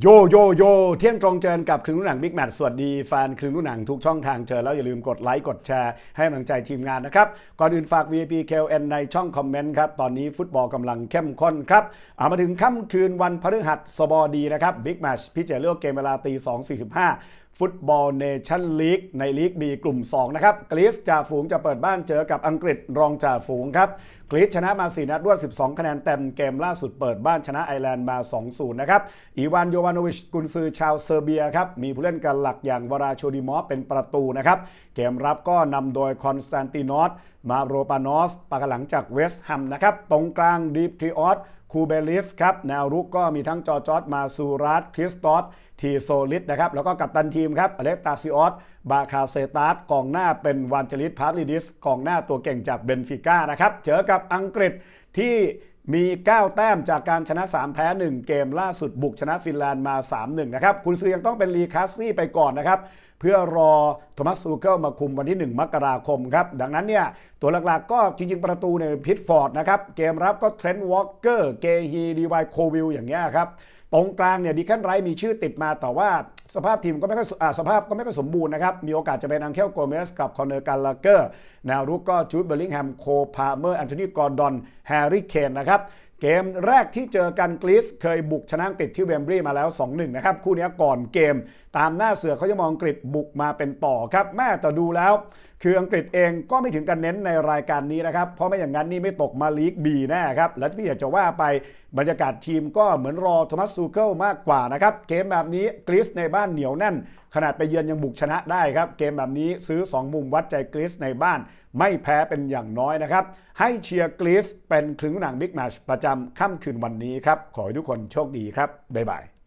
โยโยโยเที่ยงตรงเจอกับครึ่งรุ่นหนังบิ๊กแมทสวัสดีแฟนครึ่งรุ่นหนังทุกช่องทางเจอแล้วอย่าลืมกดไลค์กดแชร์ให้กำลังใจทีมงานนะครับ ก่อนอื่นฝาก VIP KLN ในช่องคอมเมนต์ครับ ตอนนี้ฟุตบอลกำลังเข้มข้นครับเอามาถึงค่ำคืนวันพฤหัสบดีนะครับบิ๊กแมทพิเจเลือกเกมเวลาตี2.45ฟุตบอลเนชั่นลีกในลีกบีกลุ่ม 2 นะครับกรีซจ่าฝูงจะเปิดบ้านเจอกับอังกฤษรองจ่าฝูงครับกรีซชนะมา 4 นัดรวด 12 คะแนนเต็มเกมล่าสุดเปิดบ้านชนะไอร์แลนด์มา 2-0 นะครับอีวานโยวานโนวิชกุนซือชาวเซอร์เบียครับ มีผู้เล่นกันหลักอย่างวราโชดิมอฟเป็นประตูนะครับ เกมรับก็นำโดยคอนสแตนตินอสมาโรปานอสปากหลังจากเวสต์แฮมนะครับ ตรงกลางดีฟทริออสคูเบลิสครับ แนวรุกก็มีทั้งจอจอสมาซูรัสคริสตอสทีโซลิสนะครับ แล้วก็กัปตันทีมครับอเล็กตาซิออสบาคาเซตาสกองหน้าเป็นวานเจลิสพาร์ลิดิสกองหน้าตัวเก่งจากเบนฟิก้านะครับเจอกับอังกฤษที่ มี 9 แต้มจากการชนะ 3 แพ้ 1 เกมล่าสุดบุกชนะฟินแลนด์มา 3-1 นะครับ คุณซื้อยังต้องเป็นรีคัสซี่ไปก่อนนะครับ เพื่อรอโทมัสซูเกิลมาคุมวันที่ 1 มกราคมครับ ดังนั้นเนี่ย ตัวหลักๆก็จริงๆ ประตูในพิตฟอร์ดนะครับ เกมรับก็เทรนต์วอล์กเกอร์เกฮีดีวายโควิลอย่างเงี้ยครับ ตรงกลางเนี่ยดีแคนไรมีชื่อติดมาแต่ว่าสภาพทีมก็ไม่ค่อยสภาพก็ไม่ค่อยสมบูรณ์นะครับ มีโอกาสจะเป็นอังเคลโกเมสกับคอนเนอร์การลาเกอร์แนวรุกก็จูดเบลลิงแฮมโคพาเมอร์แอนโทนีกอร์ดอนแฮร์รี่เคนนะครับเกมแรกที่เจอกันกรีซเคยบุกชนะอังกฤษที่เวมบรีมาแล้ว 2-1 นะครับ คู่นี้ก่อนเกม ตามหน้าเสือเขาจะมองอังกฤษบุกมาเป็นต่อครับ แม่แต่ดูแล้ว คืออังกฤษเองก็ไม่ถึงกันเน้นในรายการนี้นะครับ เพราะไม่อย่างนั้นนี่ไม่ตกมาลีกบีแน่ครับ และที่อยากจะว่าไปบรรยากาศทีมก็เหมือนรอโทมัสซูเคิลมากกว่านะครับ เกมแบบนี้กรีซในบ้านเหนียวแน่น ขนาดไปเยือนยังบุกชนะได้ครับ เกมแบบนี้ซื้อ 2 มุมวัดใจกรีซในบ้าน ไม่แพ้เป็นอย่างน้อยนะครับ ให้เชียร์กรีซเป็นครึ่งหนังบิ๊กแมชประจำค่ำคืนวันนี้ครับขอให้ทุกคนโชคดีครับบ๊ายบาย